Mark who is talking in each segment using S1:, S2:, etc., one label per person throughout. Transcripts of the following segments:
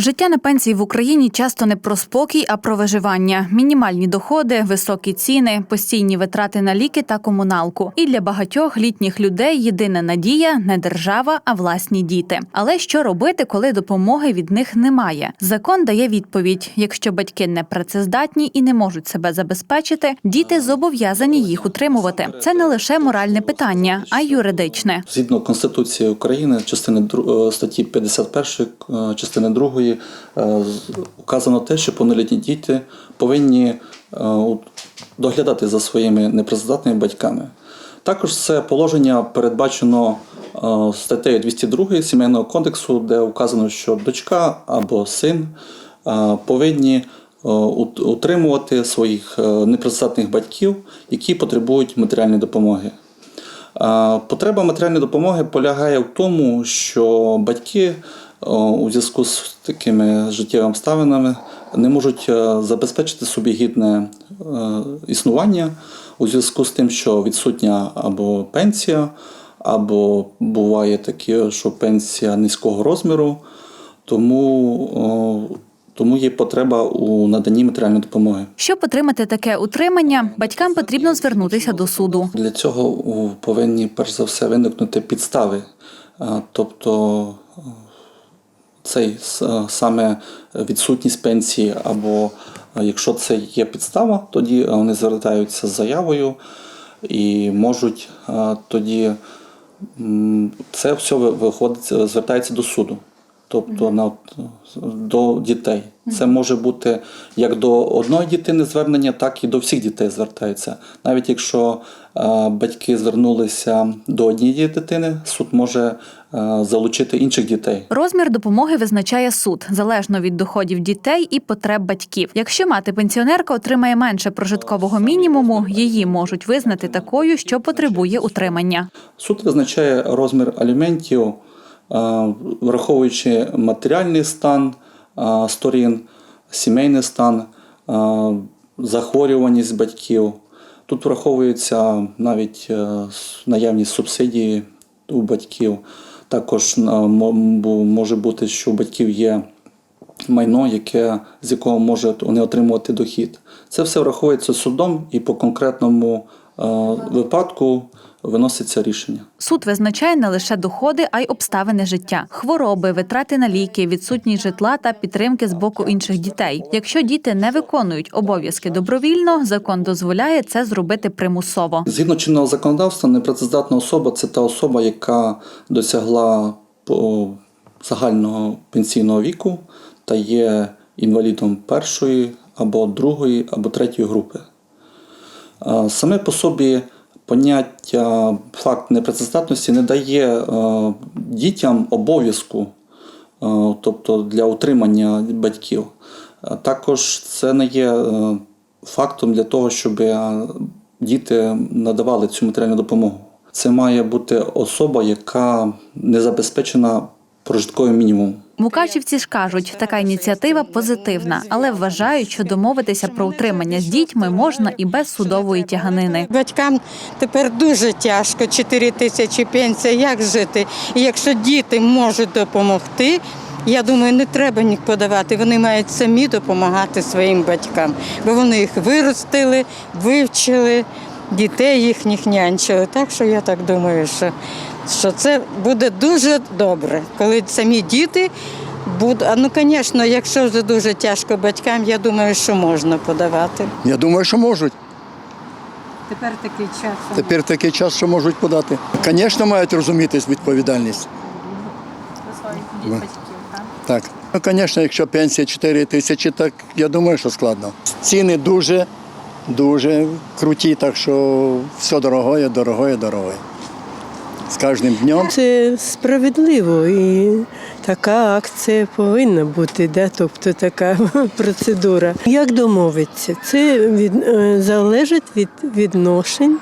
S1: Життя на пенсії в Україні часто не про спокій, а про виживання. Мінімальні доходи, високі ціни, постійні витрати на ліки та комуналку. І для багатьох літніх людей єдина надія не держава, а власні діти. Але що робити, коли допомоги від них немає? Закон дає відповідь: якщо батьки не працездатні і не можуть себе забезпечити, діти зобов'язані їх утримувати. Це не лише моральне питання, а й юридичне.
S2: Згідно Конституції України, частини е, статті 51, е, частини 2, указано те, що повнолітні діти повинні е, доглядати за своїми непрацездатними батьками. Також це положення передбачено е, статтею 202 Сімейного кодексу, де вказано, що дочка або син е, повинні е, утримувати своїх е, непрацездатних батьків, які потребують матеріальної допомоги. Потреба матеріальної допомоги полягає в тому, що батьки у зв'язку з такими життєвими обставинами не можуть е, забезпечити собі гідне е, існування у зв'язку з тим, що відсутня або пенсія, або буває таке, що пенсія низького розміру, тому, тому є потреба у наданні матеріальної допомоги.
S1: Щоб отримати таке утримання, батькам потрібно звернутися до суду.
S2: Для цього повинні перш за все виникнути підстави. Тобто е, цей е, саме відсутність пенсії, або е, якщо це є підстава, тоді е, вони звертаються з заявою і можуть тоді це все виходить, звертається до суду. Тобто на, до дітей. Це може бути як до одної дитини звернення, так і до всіх дітей звертається. Навіть якщо е, батьки звернулися до однієї дитини, суд може е, залучити інших дітей.
S1: Розмір допомоги визначає суд залежно від доходів дітей і потреб батьків. Якщо мати пенсіонерка отримає менше прожиткового мінімуму, її можуть визнати такою, що потребує утримання.
S2: Суд визначає розмір аліментів, враховуючи матеріальний стан сторін, сімейний стан, захворюваність батьків. Тут враховується навіть е, наявність субсидії у батьків. Також може бути, що у батьків є майно, яке, з якого можуть вони отримувати дохід. Це все враховується судом і по конкретному е, випадку виноситься рішення.
S1: Суд визначає не лише доходи, а й обставини життя, хвороби, витрати на ліки, відсутність житла та підтримки з боку інших дітей. Якщо діти не виконують обов'язки добровільно, закон дозволяє це зробити примусово.
S2: Згідно чинного законодавства, непрацездатна особа це та особа, яка досягла по- загального пенсійного віку та є інвалідом першої або другої або третьої групи. Саме по собі поняття факт непрацездатності не дає е, дітям обов'язку, е, тобто для утримання батьків. Також це не є е, фактом для того, щоб діти надавали цю матеріальну допомогу. Це має бути особа, яка не забезпечена прожитковим мінімумом.
S1: Мукачівці ж кажуть, така ініціатива позитивна, але вважають, що домовитися про утримання з дітьми можна і без судової тяганини.
S3: Батькам тепер дуже тяжко, 4 тисячі пенсія, як жити? І якщо діти можуть допомогти, я думаю, не треба ні подавати. Вони мають самі допомагати своїм батькам, бо вони їх виростили, вивчили, дітей їхніх нянчили. Так що я так думаю, що, що це буде дуже добре, коли самі діти будуть. А ну, звісно, якщо вже дуже тяжко батькам, я думаю, що можна подавати.
S4: Я думаю, що можуть.
S3: Тепер такий час.
S4: Тепер такий час, що можуть подати. Звісно, мають розумітись відповідальність. Ну. Так. Ну, звісно, якщо пенсія 4 тисячі, так я думаю, що складно. Ціни дуже, дуже круті, так що все дорогое, дорогое, дорогое. З кожним днем.
S5: Це справедливо і така акція повинна бути, да? тобто така процедура. Як домовитися? Це від, е, залежить від відношень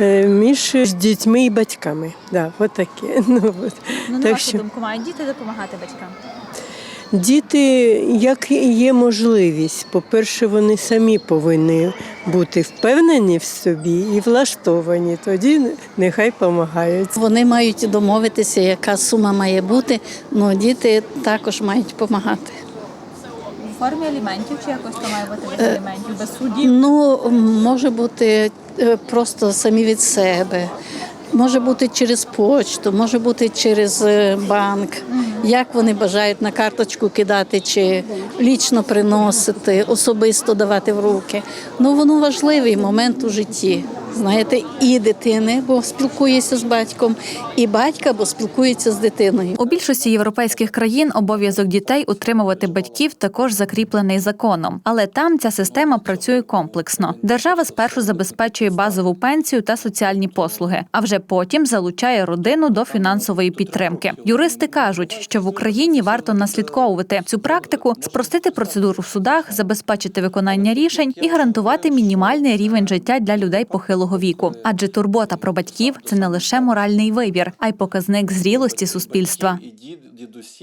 S5: е, між дітьми і батьками. Да, от таке. Ну, от. так що
S1: думку, мають діти допомагати батькам.
S5: Діти, як є можливість, по-перше, вони самі повинні бути впевнені в собі і влаштовані. Тоді нехай допомагають.
S6: Вони мають домовитися, яка сума має бути. Ну діти також мають допомагати.
S1: формі аліментів чи якось то має бути без аліментів, без судів?
S6: Ну, може бути е, просто самі від себе. Може бути через почту, може бути через е, банк. Як вони бажають на карточку кидати чи лічно приносити, особисто давати в руки. Ну воно важливий момент у житті. Знаєте, і дитини, бо спілкується з батьком, і батька, бо спілкується з дитиною.
S1: У більшості європейських країн обов'язок дітей утримувати батьків також закріплений законом, але там ця система працює комплексно. Держава спершу забезпечує базову пенсію та соціальні послуги, а вже потім залучає родину до фінансової підтримки. Юристи кажуть, що в Україні варто наслідковувати цю практику, спростити процедуру в судах, забезпечити виконання рішень і гарантувати мінімальний рівень життя для людей похилого віку. Адже турбота про батьків це не лише моральний вибір, а й показник зрілості суспільства.